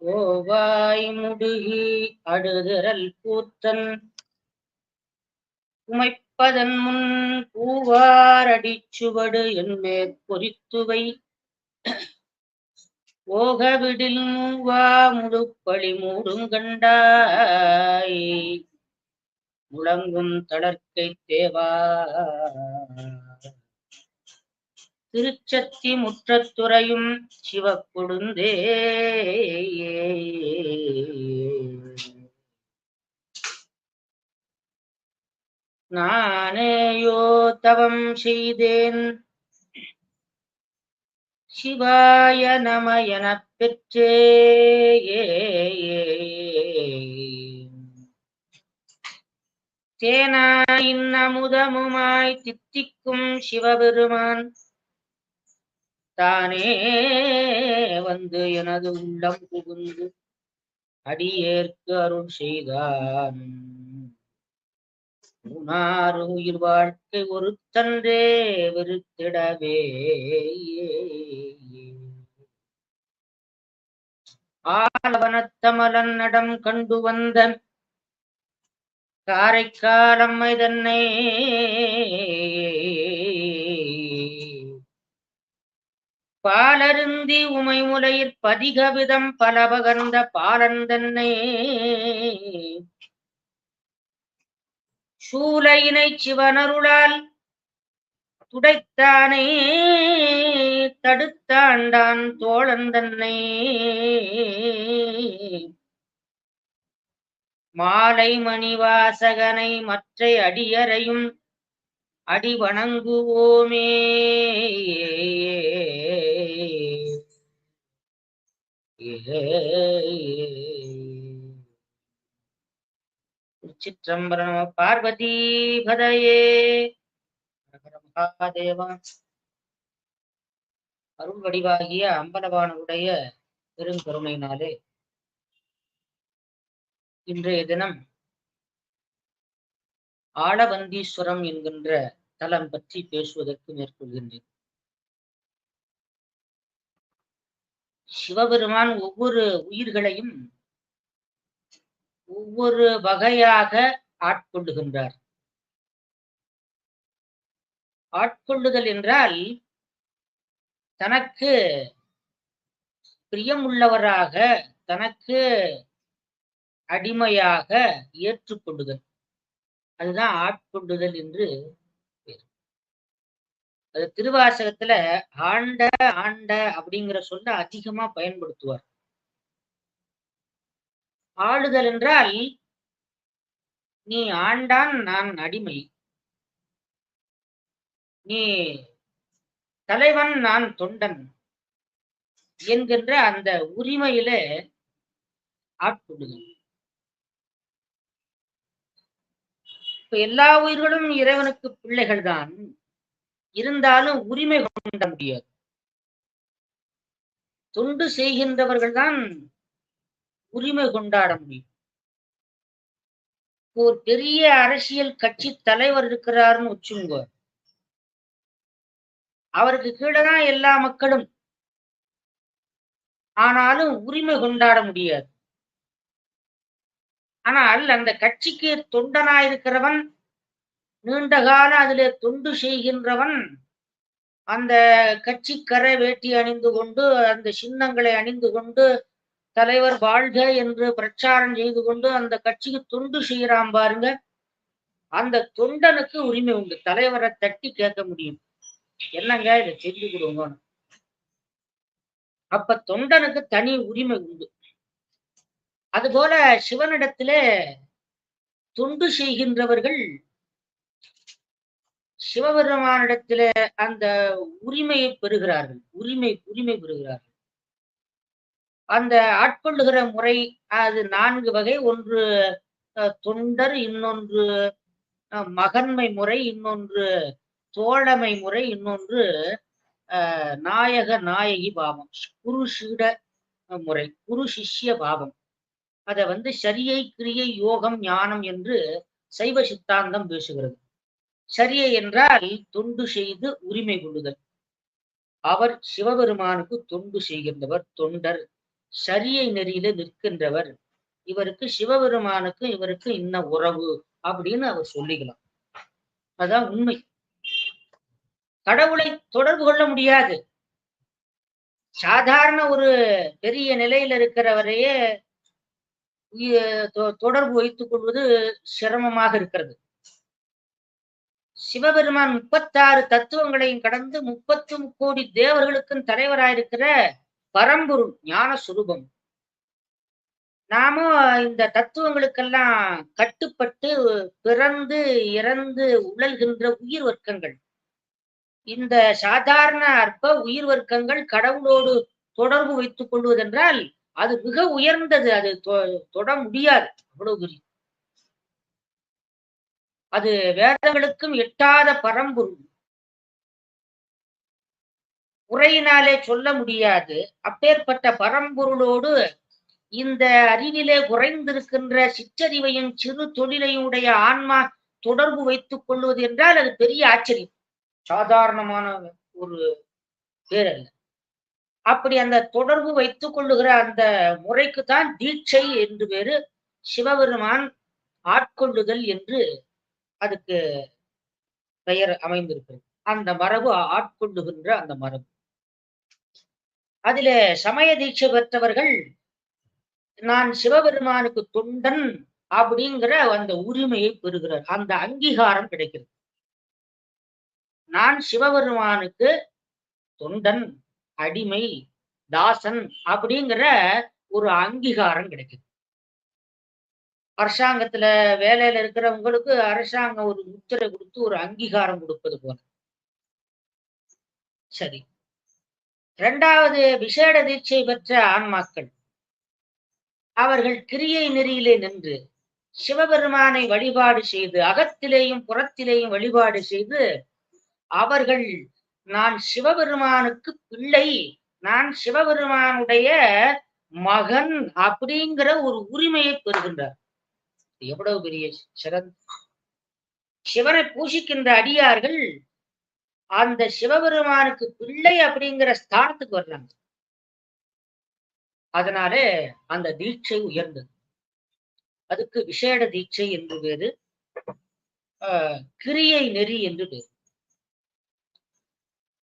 ஓவாய் முடுகி அடுதிரல் கூத்தன். உமைப்பதன் முன் பூவாரடி பூவாரடிச்சுவடு என் மேற்பொறித்துவை ஓகவிடில் மூவா முழுப்பழி மூடுங்கண்டாய் முழங்கும் தளர்க்கை தேவா. திருச்சத்தி முற்றத்துறையும் சிவக்கொழுந்தே நானேயோ தவம் செய்தேன். சிவாய நம எனப் பெற்றே. தேனாயின் அமுதமுமாய் தித்திக்கும் சிவபெருமான். தானே வந்து எனது உள்ளம் புகுந்து அடியேற்கு அருள் செய்தான். மூணாறு உயிர் வாழ்க்கை ஒரு தன்றே வெறுத்திடவே. ஆலவனத்தமலன் நடம் கண்டு வந்த காரைக்காலம் தன்னை பாலருந்தி உமை முலையிற் பதிகவிதம் பல பகர்ந்த பாலந்தன்னே சூலையினை சிவனருளால் துடைத்தானே தடுத்தாண்டான் தோழந்தன்னை மாலை மணிவாசகனை மற்ற அடியறையும் அடி வணங்குவோமே நம பார்வதி பதையே மகாதேவா அருள் வடிவாகிய அம்பலவானுடைய பெருங்கருணையினாலே இன்றைய தினம் ஆளவந்தீஸ்வரம் என்கின்ற தலம் பற்றி பேசுவதற்கு மேற்கொள்கின்றேன். சிவபெருமான் ஒவ்வொரு உயிர்களையும் ஒவ்வொரு வகையாக ஆட்கொள்ளுகின்றார். ஆட்கொள்ளுதல் என்றால் தனக்கு பிரியமுள்ளவராக தனக்கு அடிமையாக ஏற்றுக்கொள்ளுதல். அதுதான் ஆட்கொள்ளுதல் என்று அது திருவாசகத்துல ஆண்ட ஆண்ட அப்படிங்கிற சொல்ல அதிகமா பயன்படுத்துவார். ஆளுதல் என்றால் நீ ஆண்டான் நான் அடிமை. நீ தலைவன் நான் தொண்டன். என்கின்ற அந்த உரிமையில ஆட்கொள்ளுதல். இப்ப எல்லா உயிர்களும் இறைவனுக்கு பிள்ளைகள் தான் இருந்தாலும் உரிமை கொண்ட முடியாது. தொண்டு செய்கின்றவர்கள் தான் உரிமை கொண்டாட முடியும். ஒரு பெரிய அரசியல் கட்சி தலைவர் இருக்கிறாருன்னு வச்சுங்க அவருக்கு கீழே தான் எல்லா மக்களும். ஆனாலும் உரிமை கொண்டாட முடியாது. ஆனால் அந்த கட்சிக்கு தொண்டனாயிருக்கிறவன் நீண்ட காலம் அதிலே தொண்டு செய்கின்றவன். அந்த கட்சி கரை வேட்டி அணிந்து கொண்டு அந்த சின்னங்களை அணிந்து கொண்டு தலைவர் வாழ்க என்று பிரச்சாரம் செய்து கொண்டு அந்த கட்சிக்கு தொண்டு செய்யறான் பாருங்க. அந்த தொண்டனுக்கு உரிமை உண்டு. தலைவரை தட்டி கேட்க முடியும். என்னங்க இதை செஞ்சு கொடுங்க. அப்ப தொண்டனுக்கு தனி உரிமை உண்டு. அதுபோல சிவனிடத்திலே தொண்டு செய்கின்றவர்கள் சிவபெருமானிடத்துல அந்த உரிமையை பெறுகிறார்கள். உரிமை உரிமை பெறுகிறார்கள். அந்த ஆட்கொள்ளுகிற முறை அது நான்கு வகை. ஒன்று தொண்டர் இன்னொன்று மகன்மை முறை இன்னொன்று தோழமை முறை இன்னொன்று நாயக நாயகி பாவம். குருஷிட முறை. குரு சிஷ்ய பாவம். அதை வந்து சரியை கிரியை யோகம் ஞானம் என்று சைவ சித்தாந்தம் பேசுகிறது. சரியை என்றால் தொண்டு செய்து உரிமை கொள்ளுதல். அவர் சிவபெருமானுக்கு தொண்டு செய்கின்றவர் தொண்டர். சரியை நெறியில நிற்கின்றவர். இவருக்கு சிவபெருமானுக்கு இவருக்கு இன்ன உறவு அப்படின்னு அவர் சொல்லிக்கலாம். அதான் உண்மை. கடவுளை தொடர்பு கொள்ள முடியாது. சாதாரண ஒரு பெரிய நிலையில இருக்கிறவரையே தொ- தொடர்பு வைத்துக் கொள்வது சிரமமாக இருக்கிறது. சிவபெருமான் முப்பத்தாறு தத்துவங்களையும் கடந்து முப்பத்து முக்கோடி தேவர்களுக்கும் தலைவராயிருக்கிற பரம்பொருள் ஞான சுரூபம் நாமும் இந்த தத்துவங்களுக்கெல்லாம் கட்டுப்பட்டு பிறந்து இறந்து உழல்கின்ற உயிர் வர்க்கங்கள். இந்த சாதாரண அற்ப உயிர் வர்க்கங்கள் கடவுளோடு தொடர்பு வைத்துக் கொள்வதென்றால் அது மிக உயர்ந்தது. அது தொ- தொட முடியாது. அவ்வளவு பெரிய அது வேதங்களுக்கும் எட்டாத பரம்பொருள் உரையினாலே சொல்ல முடியாது. அப்பேற்பட்ட பரம்பொருளோடு இந்த அறிவிலே குறைந்திருக்கின்ற சிற்றறிவையும் சிறு தொழிலையும் உடைய ஆன்மா தொடர்பு வைத்துக் கொள்வது என்றால் அது பெரிய ஆச்சரியம். சாதாரணமான ஒரு பேர் அல்ல அப்படி அந்த தொடர்பு வைத்துக் கொள்ளுகிற அந்த முறைக்கு தான் தீட்சை என்று பேரு சிவபெருமான் ஆட்கொள்ளுதல் என்று அதுக்கு பெயர் அமைந்திருக்கிறது. அந்த மரபு ஆட்கொள்ளுகின்ற அந்த மரபு. அதில சமய தீட்சை பெற்றவர்கள் நான் சிவபெருமானுக்கு தொண்டன் அப்படிங்கிற அந்த உரிமையை பெறுகிறார். அந்த அங்கீகாரம் கிடைக்கிறது. நான் சிவபெருமானுக்கு தொண்டன் அடிமை தாசன் அப்படிங்கிற ஒரு அங்கீகாரம் கிடைக்குது அரசாங்கத்துல வேலையில இருக்கிறவங்களுக்கு அரசாங்கம் ஒரு முத்திரை கொடுத்து ஒரு அங்கீகாரம் கொடுப்பது போல. சரி. இரண்டாவது விசேட தீட்சை பெற்ற ஆன்மாக்கள். அவர்கள் கிரியை நெறியிலே நின்று சிவபெருமானை வழிபாடு செய்து அகத்திலேயும் புறத்திலேயும் வழிபாடு செய்து அவர்கள் நான் சிவபெருமானுக்கு பிள்ளை நான் சிவபெருமானுடைய மகன் அப்படிங்கிற ஒரு உரிமையை பெறுகின்றார் எவ்வளவு பெரிய சிறந்த சிவனை பூசிக்கின்ற அடியார்கள் அந்த சிவபெருமானுக்கு பிள்ளை அப்படிங்கிற ஸ்தானத்துக்கு வர்றாங்க. அதனால அந்த தீட்சை உயர்ந்தது. அதுக்கு விசேட தீட்சை என்று பேரு ஆஹ் கிரியை நெறி என்று பேரு.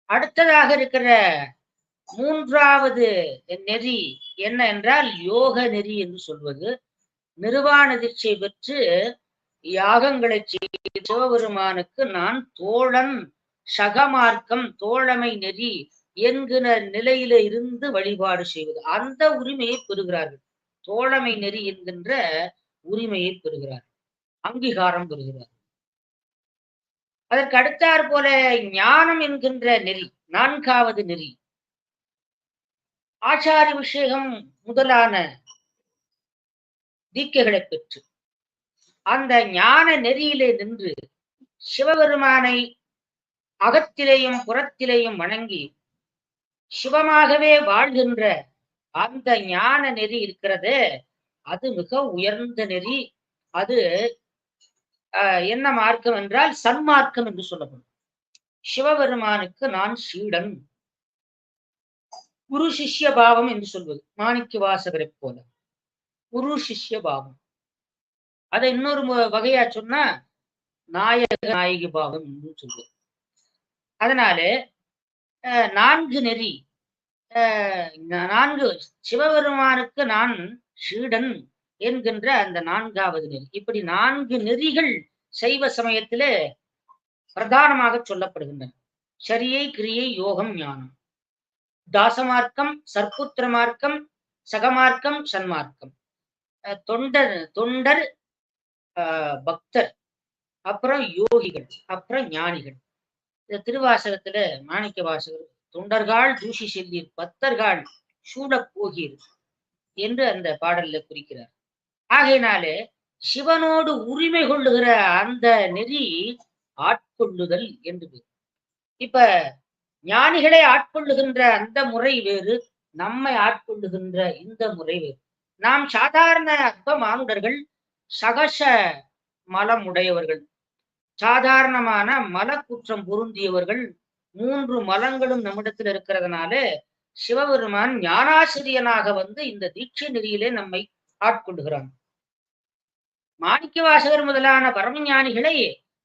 அடுத்ததாக இருக்கிற மூன்றாவது நெறி என்ன என்றால் யோக நெறி என்று சொல்வது. நிர்வாண தீட்சை பெற்று யாகங்களை செய்து சிவபெருமானுக்கு நான் தோழன் சகமார்க்கம் தோழமை நெறி என்கிற நிலையில இருந்து வழிபாடு செய்வது. அந்த உரிமையை பெறுகிறார்கள். தோழமை நெறி என்கின்ற உரிமையை பெறுகிறார் அங்கீகாரம் பெறுகிறார் அதற்கு அடுத்தாற் போல ஞானம் என்கின்ற நெறி நான்காவது நெறி. ஆச்சார விஷயம் முதலான தீக்கைகளை பெற்று அந்த ஞான நெறியிலே நின்று சிவபெருமானை அகத்திலேயும் புறத்திலேயும் வணங்கி சிவமாகவே வாழ்கின்ற அந்த ஞான நெறி இருக்கிறது அது மிக உயர்ந்த நெறி. அது என்ன மார்க்கம் என்றால் சன்மார்க்கம் என்று சொல்லப்படும். சிவபெருமானுக்கு நான் சீடன். குரு சிஷ்ய பாவம் என்று சொல்வது மாணிக்க வாசகரை போல. குரு சிஷ்ய பாவம். அதை இன்னொரு வகையா சொன்னா நாயக நாயகி பாவம் என்று அதனால அஹ், நான்கு நெறி அஹ், நான்கு சிவபெருமானுக்கு நான் சீடன் என்கின்ற அந்த நான்காவது நெறி. இப்படி நான்கு நெறிகள் சைவ சமயத்திலே பிரதானமாக சொல்லப்படுகின்றன. சரியை கிரியை யோகம் ஞானம். தாசமார்க்கம் சர்க்குத்திர மார்க்கம் சகமார்க்கம் சன்மார்க்கம். தொண்டர் தொண்டர் ஆஹ், பக்தர் அப்புறம் யோகிகள் அப்புறம் ஞானிகள். இந்த திருவாசகத்துல மாணிக்க வாசகர் தொண்டர்கால் தூஷி செல்லீர் பக்தர்கள் சூடப் போகீர் என்று அந்த பாடல்ல குறிக்கிறார். ஆகையினாலே சிவனோடு உரிமை கொள்ளுகிற அந்த நெறி ஆட்கொள்ளுதல் என்று பேர். இப்ப ஞானிகளை ஆட்கொள்ளுகின்ற அந்த முறை வேறு நம்மை ஆட்கொள்ளுகின்ற இந்த முறை வேறு. நாம் சாதாரண அற்ப மானுடர்கள் சகச மலம் உடையவர்கள் சாதாரணமான மலக்குற்றம் பொருந்தியவர்கள் மூன்று மலங்களும் நம்மிடத்தில் இருக்கிறதுனால சிவபெருமான் ஞானாசிரியனாக வந்து இந்த தீட்சை நெறியிலே நம்மை ஆட்கொள்கிறான் மாணிக்க வாசகர் முதலான பரமஞானிகளை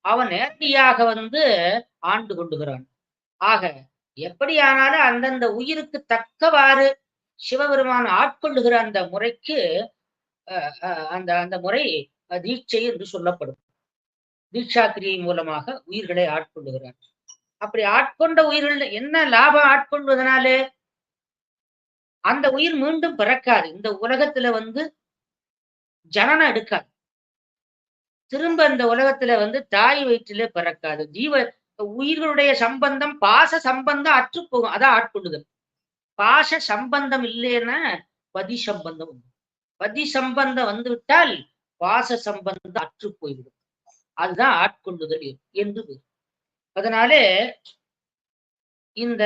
அவன் நேரடியாக வந்து ஆண்டு கொண்டுகிறான் ஆக எப்படியானாலும் அந்தந்த உயிருக்கு தக்கவாறு சிவபெருமான் ஆட்கொள்ளுகிற அந்த முறைக்கு அஹ், அஹ், அந்த அந்த முறை தீட்சை என்று சொல்லப்படும். தீட்சா கிரியை மூலமாக உயிர்களை ஆட்கொள்ளுகிறார். அப்படி ஆட்கொண்ட உயிர்கள் என்ன லாபம் ஆட்கொள்வதனாலே? அந்த உயிர் மீண்டும் பிறக்காது. இந்த உலகத்துல வந்து ஜனனம் எடுக்காது. திரும்ப இந்த உலகத்துல வந்து தாய் வயிற்றிலே பிறக்காது. ஜீவ உயிர்களுடைய சம்பந்தம் பாச சம்பந்தம் அற்று போகும் அதான் ஆட்கொள்ளுதல். பாச சம்பந்தம் இல்லைன்னா பதி சம்பந்தம் பதி சம்பந்தம் வந்து விட்டால் பாச சம்பந்தம் அற்று போய்விடும். அதுதான் ஆட்கொள்ளுதல் என்று அதனாலே இந்த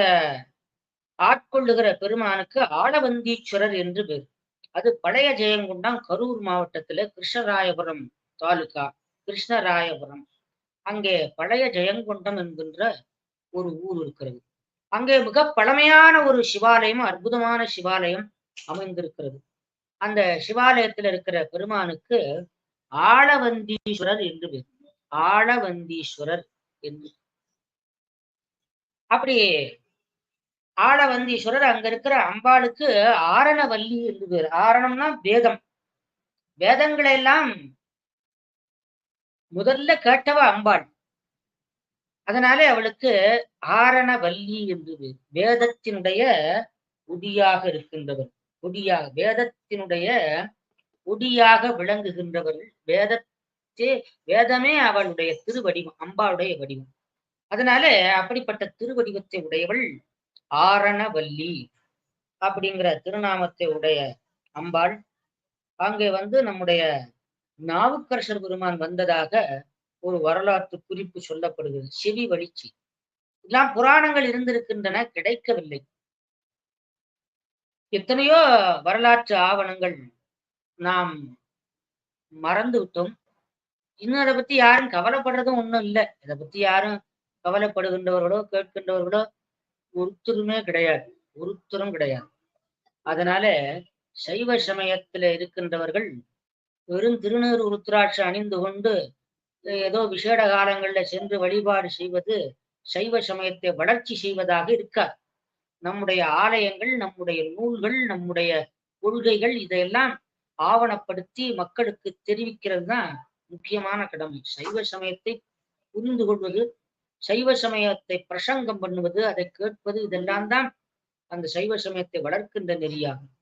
ஆட்கொள்ளுகிற பெருமானுக்கு ஆளவந்தீஸ்வரர் என்று பேர். அது பழைய ஜெயங்கொண்டான் கரூர் மாவட்டத்துல கிருஷ்ணராயபுரம் தாலுகா கிருஷ்ணராயபுரம். அங்கே பழைய ஜெயங்கொண்டம் என்கின்ற ஒரு ஊர் இருக்கிறது. அங்கே மிக பழமையான ஒரு சிவாலயம் அற்புதமான சிவாலயம் அமைந்திருக்கிறது. அந்த சிவாலயத்தில் இருக்கிற பெருமானுக்கு ஆளவந்தீஸ்வரர் என்று பேர். ஆளவந்தீஸ்வரர் என்று. அப்படி ஆளவந்தீஸ்வரர் அங்க இருக்கிற அம்பாளுக்கு ஆரணவல்லி என்று பேர். ஆரணம்னா வேதம். வேதங்களை எல்லாம் முதல்ல கேட்டவ அம்பாள். அதனாலே அவளுக்கு ஆரணவல்லி என்று வேதத்தினுடைய ஒடியாக இருக்கின்றவர். ஒடியாக வேதத்தினுடைய ஒடியாக விளங்குகின்றவர்கள் வேதத்தே வேதமே அவளுடைய திருவடிவம் அம்பாளுடைய வடிவம். அதனால அப்படிப்பட்ட திருவடிவத்தை உடையவள் ஆரணவல்லி அப்படிங்கிற திருநாமத்தை உடைய அம்பாள். அங்கே வந்து நம்முடைய நாவுக்கரசர் பெருமான் வந்ததாக ஒரு வரலாற்று குறிப்பு சொல்லப்படுகிறது. செவி வழிச்சி எல்லாம் புராணங்கள் இருந்திருக்கின்றன கிடைக்கவில்லை. எத்தனையோ வரலாற்று ஆவணங்கள் நாம் மறந்து விட்டோம். இன்னும் அதை பத்தி யாரும் கவலைப்படுறதும் ஒண்ணும் இல்லை. இதை பத்தி யாரும் கவலைப்படுகின்றவர்களோ கேட்கின்றவர்களோ ஒருத்தருமே கிடையாது. ஒருத்தரும் கிடையாது. அதனால சைவ சமயத்துல இருக்கின்றவர்கள் வெறும் திருநூறு உருத்திராட்சம் அணிந்து கொண்டு ஏதோ விசேட காலங்கள்ல சென்று வழிபாடு செய்வது சைவ சமயத்தை வளர்ச்சி செய்வதாக இருக்காது. நம்முடைய ஆலயங்கள் நம்முடைய நூல்கள் நம்முடைய கொள்கைகள் இதையெல்லாம் ஆவணப்படுத்தி மக்களுக்கு தெரிவிக்கிறது தான் முக்கியமான கடமை. சைவ சமயத்தை புரிந்து கொள்வது சைவ சமயத்தை பிரசங்கம் பண்ணுவது அதை கேட்பது இதெல்லாம் தான் அந்த சைவ சமயத்தை வளர்க்கின்ற நெறியாகும்.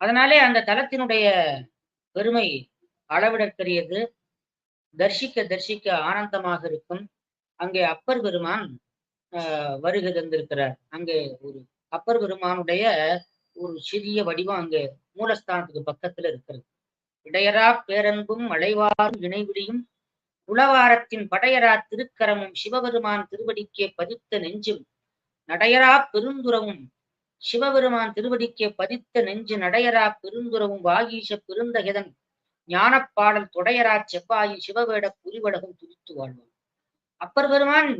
அதனாலே அந்த தலத்தினுடைய பெருமை அளவிடற்கரியது தர்சிக்க தர்சிக்க ஆனந்தமாக இருக்கும். அங்கே அப்பர் பெருமான் ஆஹ் வருகை தந்திருக்கிறார். அங்கே ஒரு அப்பர் பெருமானுடைய ஒரு சிறிய வடிவம் அங்கே மூலஸ்தானத்துக்கு பக்கத்துல இருக்கிறது. இடையரா பேரன்பும் மலைவாரும் இணைவிடியும் உளவாரத்தின் படையரா திருக்கரமும் சிவபெருமான் திருவடிக்கே பதித்த நெஞ்சும் நடையரா பெருந்துறவும் சிவபெருமான் திருவடிக்கே பதித்த நெஞ்சு நடையரா பெருந்துறவும் வாகீச பெருந்தகிதன் ஞானப்பாடல் தொடையரா செவ்வாயி சிவவேட புரிவடகம் துதித்து வாழ்வான் அப்பர் பெருமான்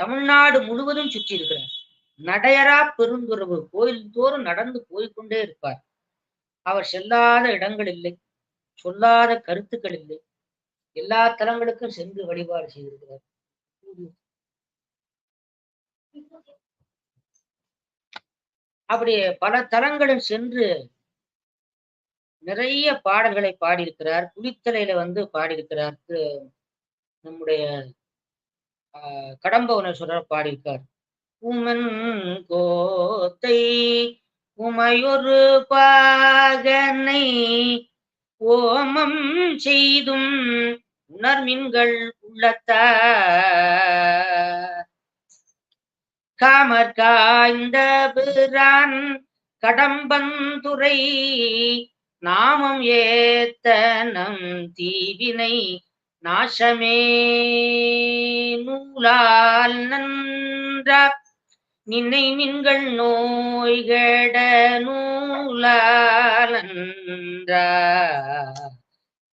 தமிழ்நாடு முழுவதும் சுற்றி இருக்கிறார் நடையரா பெருந்துறவு கோயில் தோறும் நடந்து போய்க்கொண்டே இருப்பார். அவர் செல்லாத இடங்கள் இல்லை சொல்லாத கருத்துக்கள் இல்லை. எல்லா தலங்களுக்கும் சென்று வழிபாடு செய்திருக்கிறார். அப்படி பல தலங்களும் சென்று நிறைய பாடல்களை பாடியிருக்கிறார். குளித்தலையில வந்து பாடியிருக்கிறார். நம்முடைய ஆஹ் கடம்பவனேஸ்வரர் பாடியிருக்கார். உமன் கோத்தை உமையொரு பாகனை ஓமம் செய்தும் உணர்மின்கள் உள்ளத்தா காமர் காய்ந்த பிரான் கடம்பந்துரை நாமம் ஏத்த நம் தீவினை நாசமே. நூலால் நன்றா. நின்னை மின்கள் நோய்கட நூலால் நன்றா.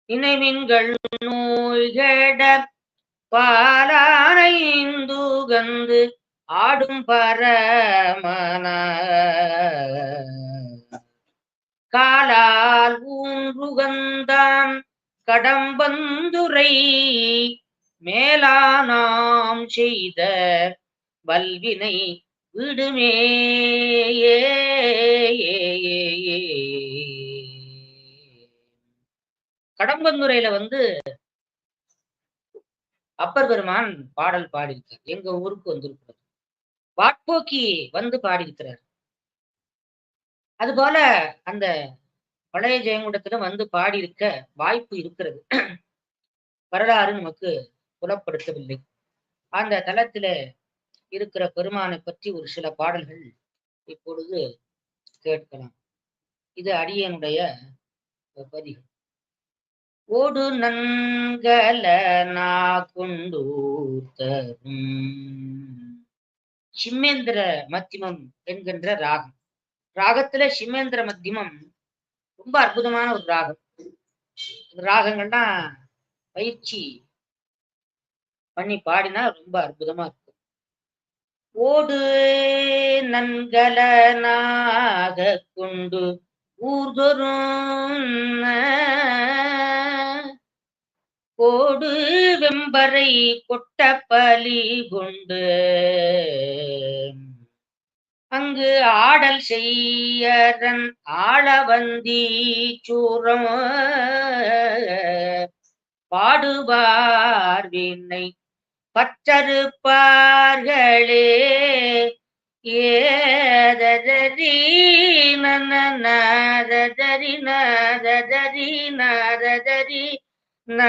நினை மின்கள் நோய்கட பாலானைந்துகந்து ஆடும் பரமன காலால் ஊன்றுகந்தான் கடம்பந்துரை மேலானாம் செய்த வல்வினை விடுமே. கடம்பந்துரையில வந்து அப்பர் பெருமான் பாடல் பாடியிருக்கார். எங்க ஊருக்கு வந்திருக்கிறார் வாட்போக்கி வந்து பாடியிருக்கிறார். அதுபோல அந்த பழைய ஜெயங்குண்டத்துல வந்து பாடியிருக்க வாய்ப்பு இருக்கிறது. வரலாறு நமக்கு புலப்படுத்தவில்லை. அந்த தளத்துல இருக்கிற பெருமானை பற்றி ஒரு சில பாடல்கள் இப்பொழுது கேட்கலாம். இது அடியனுடைய பதிகள் ஓடு நன்கல நாகுண்டூர்த்தரும் சிம்மேந்திர மத்தியமம் என்கின்ற ராகம். ராகத்துல சிம்மேந்திர மத்தியமம். ரொம்ப அற்புதமான ஒரு ராகம். ராகங்கள்னா பயிற்சி பண்ணி பாடினா ரொம்ப அற்புதமா இருக்கும். ஓடு நன்கலனாக கொண்டு ஊர்தொரும் கோடு வெம்பரை கொட்ட பலி கொண்டு அங்கு ஆடல் செய்யரன் ஆளவந்தி சூரம். பாடுவார் வினை பற்றறுப்பார்களே. ஏதரி நதரி நதரி நதரி ந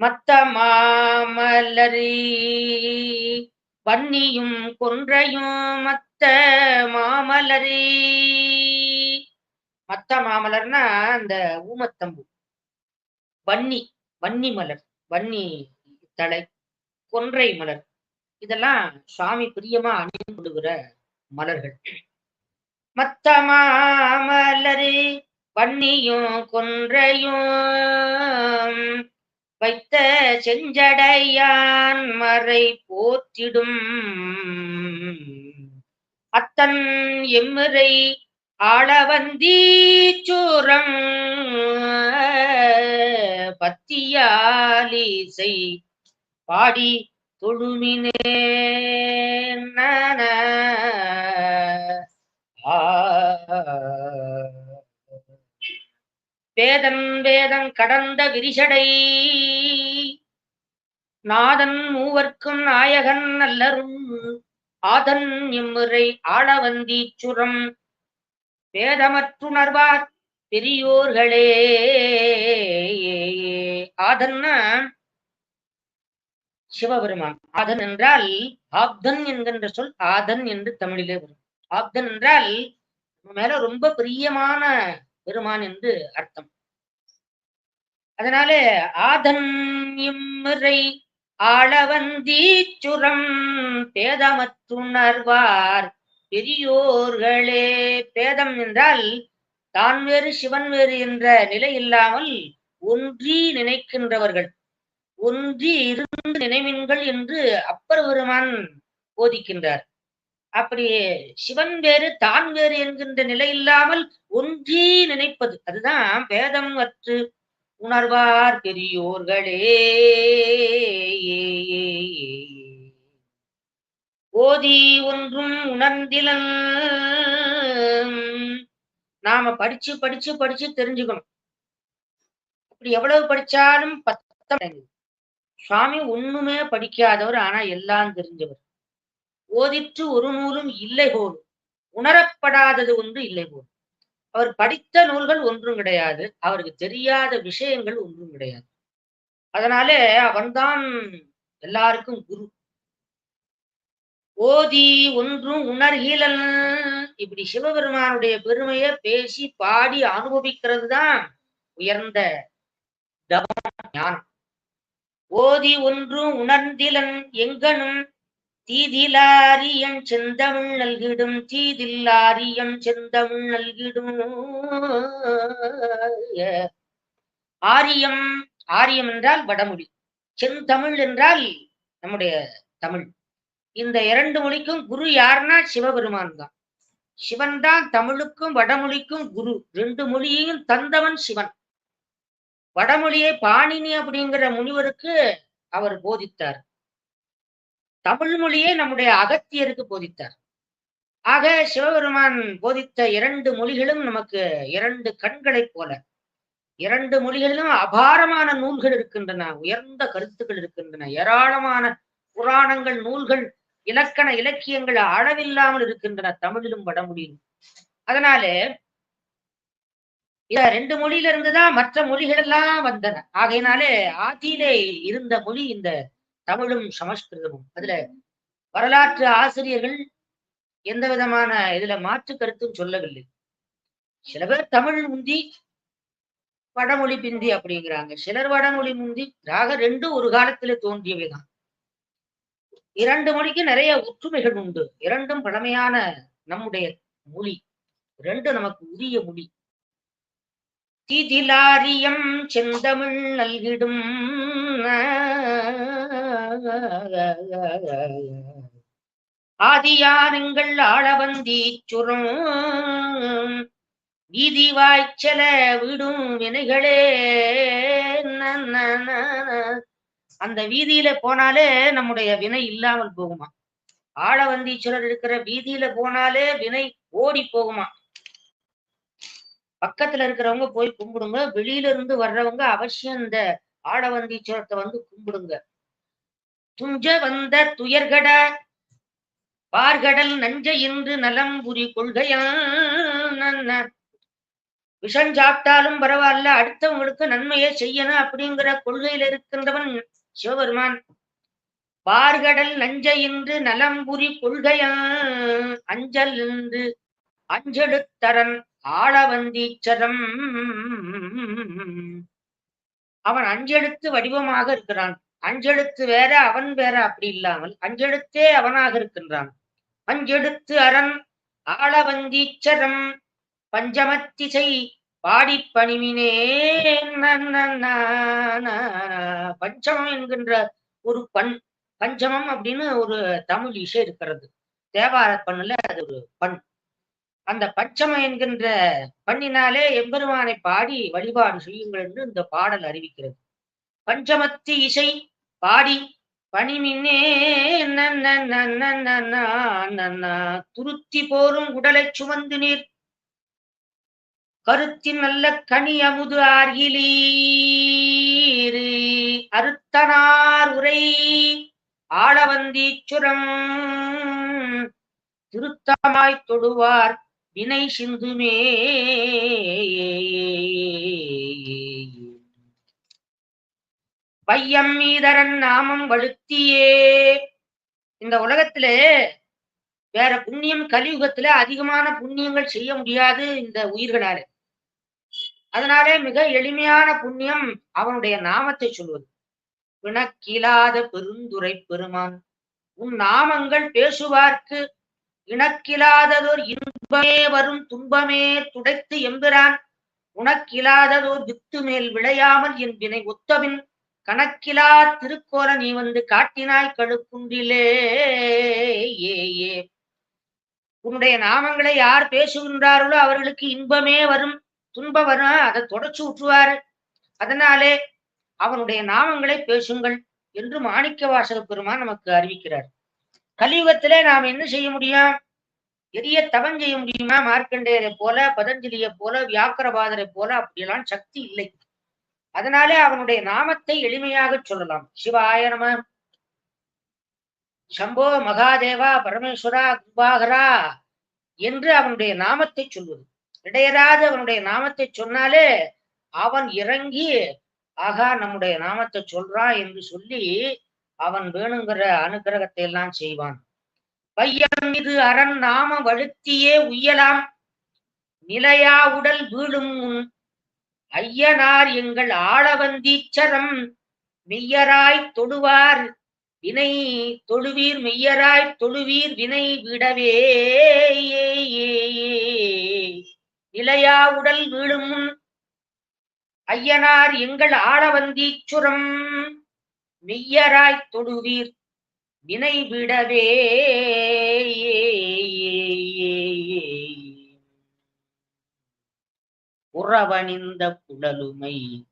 மத்த மாமலரி வன்னியும் கொன்றையும் மத்த மாமலரி மத்த மாமலர்னா அந்த ஊமத்தம்பு. வன்னி வன்னி மலர் வன்னி தலை கொன்றை மலர். இதெல்லாம் சுவாமி பிரியமா அணிந்து கொள்ளுகிற மலர்கள். மத்த மாமலரி வன்னியும் கொன்றையும் வைத்த செஞ்சடையான் மறை போற்றிடும். அத்தன் எம்முறை ஆளவந்தீச்சூரம் பத்தியாலிசை பாடி தொழுமினே ஆ. வேதன் வேதம் கடந்த விரிசடை. நாதன் மூவர்க்கும் நாயகன் நல்லரும் ஆதன் இம்முறை ஆளவந்தீச்சுரம். வேதமற்றுணர்வார் பெரியோர்களே ஆதன்னா சிவபெருமான். ஆதன் என்றால் ஆப்தன் என்கின்ற சொல் ஆதன் என்று தமிழிலே வரும். ஆப்தன் என்றால் மேல ரொம்ப பிரியமான பெருமான் என்று அர்த்தம். அதனால ஆதன் இம்முறை ஆளவந்தீச்சுரம் பேதமத்துணர்வார் பெரியோர்களே. பேதம் என்றால் தான் வேறு சிவன் வேறு என்ற நிலை இல்லாமல் ஒன்றி நினைக்கின்றவர்கள். ஒன்றி இருந்து நினைவின்கள் என்று அப்பர் பெருமான் போதிக்கின்றார். அப்படி சிவன் வேறு தான் வேறு என்கின்ற நிலை இல்லாமல் ஒன்றி நினைப்பது. அதுதான் வேதம் அற்று உணர்வார் பெரியோர்களே. ஓதி ஒன்றும் உணர்ந்திலன். நாம படிச்சு படிச்சு படிச்சு தெரிஞ்சுக்கணும். அப்படி எவ்வளவு படிச்சாலும் பத்தம். சுவாமி ஒண்ணுமே படிக்காதவர் ஆனா எல்லாம் தெரிஞ்சவர். ஓதிற்று ஒரு நூலும் இல்லை போலும் உணரப்படாதது ஒன்று இல்லை போலும் அவர் படித்த நூல்கள் ஒன்றும் கிடையாது. அவருக்கு தெரியாத விஷயங்கள் ஒன்றும் கிடையாது. அதனாலே அவன்தான் எல்லாருக்கும் குரு. ஓதி ஒன்றும் உணர்கீழல் இப்படி சிவபெருமானுடைய பெருமையை பேசி பாடி அனுபவிக்கிறது தான் உயர்ந்த தவம் ஞானம். ஓதி ஒன்றும் உணர்ந்திலன் எங்கனும் தீதிலாரியம் செந்தமிழ் நல்கிடும் தீதில்லாரியம் செந்தமிழ் நல்கிடும். ஆரியம் ஆரியம் என்றால் வடமொழி செந்தமிழ் என்றால் நம்முடைய தமிழ். இந்த இரண்டு மொழிக்கும் குரு யாருன்னா சிவபெருமான் தான். சிவன் தான் தமிழுக்கும் வடமொழிக்கும் குரு. ரெண்டு மொழியையும் தந்தவன் சிவன். வடமொழியை பாணினி அப்படிங்கிற முனிவருக்கு அவர் போதித்தார். தமிழ் மொழியே நம்முடைய அகத்தியருக்கு போதித்தார். ஆக சிவபெருமான் போதித்த இரண்டு மொழிகளும் நமக்கு இரண்டு கண்களைப் போல. இரண்டு மொழிகளிலும் அபாரமான நூல்கள் இருக்கின்றன உயர்ந்த கருத்துக்கள் இருக்கின்றன ஏராளமான புராணங்கள் நூல்கள் இலக்கண இலக்கியங்கள் அளவில்லாமல் இருக்கின்றன தமிழிலும் வடமொழியிலும். அதனால இத ரெண்டு மொழியில இருந்துதான் மற்ற மொழிகள் எல்லாம் வந்தன. ஆகையினாலே ஆதியிலே இருந்த மொழி இந்த தமிழும் சமஸ்கிருதமும். அதுல வரலாற்று ஆசிரியர்கள் எந்த விதமான இதுல மாற்று கருத்தும் சொல்லவில்லை. சில பேர் தமிழ் முந்தி வடமொழி பிந்தி அப்படிங்கிறாங்க. சிலர் வடமொழி முந்தி ராக ரெண்டும் ஒரு காலத்துல தோன்றியவைதான். இரண்டு மொழிக்கு நிறைய ஒற்றுமைகள் உண்டு. இரண்டும் பழமையான நம்முடைய மொழி. ரெண்டு நமக்கு உரிய மொழி. திதிலாரியம் செந்தமிழ் நல்கிடும் ஆதியாருங்கள் ஆளவந்தி சுரும். வீதி வாய்ச்சல விடும் வினைகளே. அந்த வீதியில போனாலே நம்முடைய வினை இல்லாமல் போகுமா? ஆளவந்தீஸ்வரர் இருக்கிற வீதியில போனாலே வினை ஓடி போகுமா? பக்கத்துல இருக்கிறவங்க போய் கும்பிடுங்க வெளியில இருந்து வர்றவங்க அவசியம் இந்த ஆழவந்தீஸ்வரத்தை வந்து கும்பிடுங்க. துஞ்ச வந்த துயர்கட பார்கடல் நஞ்ச இன்று நலம் புரி கொள்கையான விஷம் சாப்பிட்டாலும் பரவாயில்ல அடுத்தவங்களுக்கு நன்மையை செய்யணும் அப்படிங்கிற கொள்கையில இருக்கின்றவன் சிவபெருமான். பார்கடல் நஞ்ச இன்று நலம்புரி கொள்கையா அஞ்சல் என்று அஞ்செடுத்தரன் ஆளவந்தீச்சரம். அவன் அஞ்செடுத்து வடிவமாக இருக்கிறான். அஞ்செழுத்து வேற அவன் வேற அப்படி இல்லாமல் அஞ்செழுத்தே அவனாக இருக்கின்றான். அஞ்செடுத்து அரண் ஆளவந்தீச்சரம் பஞ்சமத்திசை பாடி பணிமினே பஞ்சமம் என்கின்ற ஒரு பண் பஞ்சமம் அப்படின்னு ஒரு தமிழ் இசை இருக்கிறது. தேவார பண்ணுல அது ஒரு பண். அந்த பஞ்சமம் என்கின்ற பண்ணினாலே எம்பெருமானை பாடி வழிபாடு செய்யுங்கள் என்று இந்த பாடல் அறிவிக்கிறது. பஞ்சமத்தி இசை பாடி பணிமின்னே துருத்தி போரும் உடலை சுமந்து நீர். கருத்தின் நல்ல கனி அமுது ஆர்கிலீர். அறுத்தனார் உரை ஆளவந்தீச்சுரம் திருத்தமாய் தொடுவார் வினை சிந்துமே. பையம் மீதரன் நாமம் வழுத்தியே. இந்த உலகத்திலே வேற புண்ணியம் கலியுகத்துல அதிகமான புண்ணியங்கள் செய்ய முடியாது இந்த உயிர்களால. அதனாலே மிக எளிமையான புண்ணியம் அவனுடைய நாமத்தை சொல்வது. பிணக்கிலாத பெருந்துரை பெருமான் உன் நாமங்கள் பேசுவார்க்கு. இணக்கிலாததோர் இன்பமே வரும் துன்பமே துடைத்து எம்பிரான். உனக்கிலாததோர் வித்து மேல் விளையாமல் என் வினை ஒத்தவின் கணக்கிலா திருக்கோல நீ வந்து காட்டினாய் கழுக்குன்றிலே ஏ ஏ. உன்னுடைய நாமங்களை யார் பேசுகின்றார்களோ அவர்களுக்கு இன்பமே வரும். துன்பம் வரும். அதை தொடச்சு விட்டுருவாரு அதனாலே அவனுடைய நாமங்களை பேசுங்கள் என்று மாணிக்க வாசக பெருமான் நமக்கு அறிவிக்கிறார். கலியுகத்திலே நாம் என்ன செய்ய முடியும்? எரிய தவம் செய்ய முடியுமா? மார்க்கண்டேயரை போல பதஞ்சலியை போல வியாக்கரபாதரை போல அப்படியெல்லாம் சக்தி இல்லை. அதனாலே அவனுடைய நாமத்தை எளிமையாக சொல்லலாம். சிவாய நம. சம்போ மகாதேவா பரமேஸ்வரா குபாகரா என்று அவனுடைய நாமத்தை சொல்வது. இடையராது அவனுடைய நாமத்தை சொன்னாலே அவன் இறங்கி ஆகா நம்முடைய நாமத்தை சொல்றான் என்று சொல்லி அவன் வேணுங்கிற அனுகிரகத்தை எல்லாம் செய்வான். பையன் மீது அரண் நாம வழுத்தியே உய்யலாம். நிலையா உடல் வீழும் ஐயனார் எங்கள் ஆளவந்தீச்சரம் மெய்யராய் தொடுவார் வினை தொழுவீர் மெய்யராய் தொழுவீர் வினை விடவே நிலையா உடல் வீழும் முன் ஐயனார் எங்கள் ஆளவந்தீச்சுரம் மெய்யராய் தொடுவீர் வினை விடவே புறவணிந்த குடலுமை.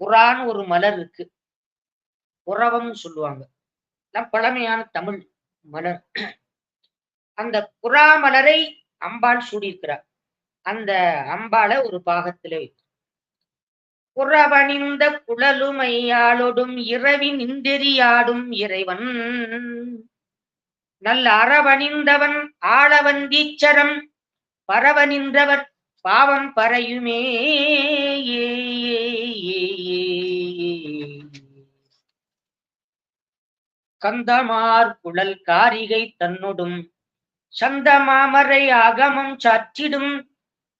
குரான் ஒரு மலர் இருக்கு. புறவம் சொல்லுவாங்க. பழமையான தமிழ் மலர். அந்த புறா மலரை அம்பாள் சூடியிருக்கிறார் அந்த அம்பாளை ஒரு பாகத்திலே வைத்து புறவணிந்த குழலுமையாளொடும் இரவின் இந்திரியாடும் இறைவன். நல்ல அறவணிந்தவன் ஆளவந்தீச்சரம் பரவ நின்றவர் பாவம் பறையுமே. கந்தமார் குழல் காரிகை தன்னொடும் சந்த மாமரை அகமம் சாற்றிடும்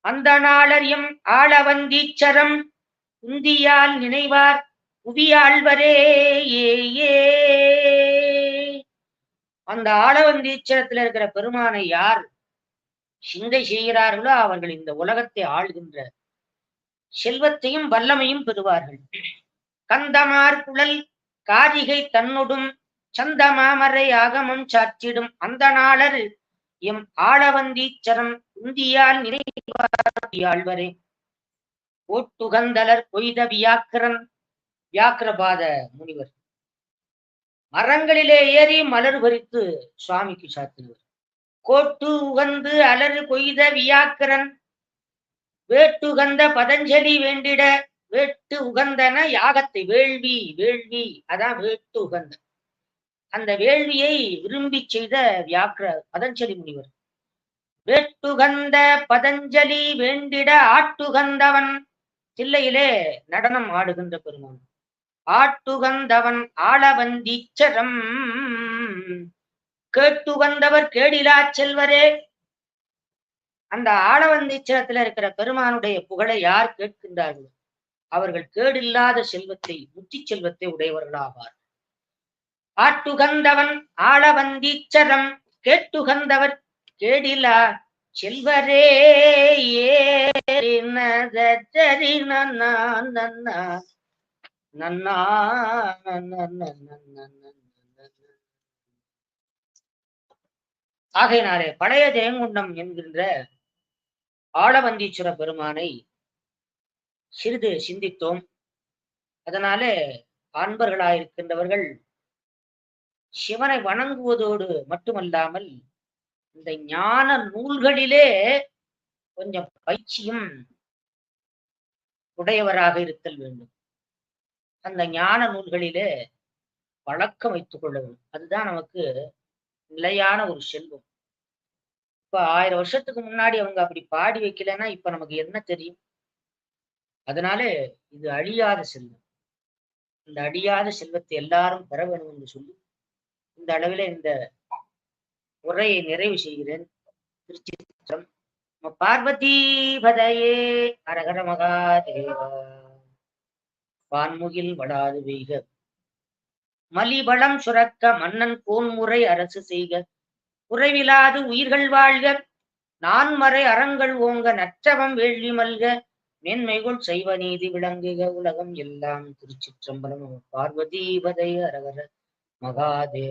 அந்த நாளரியம் ஆளவந்தீச்சரம் உந்தியால் நினைவார் புவியாழ்வரே ஏ அந்த ஆளவந்தீச்சரத்துல இருக்கிற பெருமானை யார் சிந்தை செய்கிறார்களோ அவர்கள் இந்த உலகத்தை ஆள்கின்ற செல்வத்தையும் வல்லமையும் பெறுவார்கள். கந்தமார் குழல் காரிகை தன்னொடும் சந்தமாமரை ஆகமம் சாற்றிடும் அந்த நாளர் எம் ஆளவந்தீச்சரம் உந்தியால் நினைவாழ்வரே ஓட்டுகந்தலர் கொய்த வியாக்கிரன் வியாக்கிரபாத முனிவர். மரங்களிலே ஏறி மலர் பறித்து சுவாமிக்கு சாத்தினவர். கோட்டு உகந்து அலறு கொய்த வியாக்கிரன். வேட்டுகந்த பதஞ்சலி வேண்டிட வேட்டு உகந்தன யாகத்தை வேள்வி வேள்வி. அதான் வேட்டு உகந்த. அந்த வேள்வியை விரும்பி செய்த வியாக்கிர பதஞ்சலி முனிவர். வேட்டுகந்த பதஞ்சலி வேண்டிட ஆட்டுகந்தவன் சில்லையிலே நடனம் ஆடுகின்ற பெருமான். ஆட்டுகந்தவன் ஆளவந்தீச்சரம் கேட்டு வந்தவர் கேடிலா செல்வரே. அந்த ஆளவந்தீச்சரத்துல இருக்கிற பெருமானுடைய புகழை யார் கேட்கின்றார்கள்? அவர்கள் கேடில்லாத செல்வத்தை புத்தி செல்வத்தை உடையவர்களாவார். ஆட்டுகந்தவன் ஆளவந்தீச்சரம் கேட்டுகந்தவர் கேடிலா செல்வரே. ஏரி நன்னா நன்னா நன்னா. ஆகையினாலே பழைய ஜெயங்குண்டம் என்கின்ற ஆளவந்தீஸ்வர பெருமானை சிறிது சிந்தித்தோம். அதனாலே ஆண்பர்களாயிருக்கின்றவர்கள் சிவனை வணங்குவதோடு மட்டுமல்லாமல் இந்த ஞான நூல்களிலே கொஞ்சம் பயிற்சியும் உடையவராக இருத்தல் வேண்டும். அந்த ஞான நூல்களிலே பழக்கம் வைத்துக் கொள்ள வேண்டும் அதுதான் நமக்கு நிலையான ஒரு செல்வம். இப்ப ஆயிரம் வருஷத்துக்கு முன்னாடி அவங்க அப்படி பாடி வைக்கலைன்னா இப்ப நமக்கு என்ன தெரியும்? அதனால இது அழியாத செல்வம். இந்த அழியாத செல்வத்தை எல்லாரும் பெற வேணும் என்று சொல்லி இந்த அளவில இந்த உரையை நிறைவு செய்கிறேன். திருச்சி பார்வதி பதையே அரகர மகாதேவா. வான்முகில் வளாது வெய்க மலிபலம் சுரக்க மன்னன் கோன்முறை அரசு செய்க. குறைவிலாது உயிர்கள் வாழ்க. நான்மறை அறங்கள் ஓங்க நற்றவம் வேள்வி மல்க. மென்மைகுள் செய்வ நீதி விளங்குக. உலகம் எல்லாம் திருச்சிற்றம்பலம். பார்வதி பதை அரகர மகாதேவ.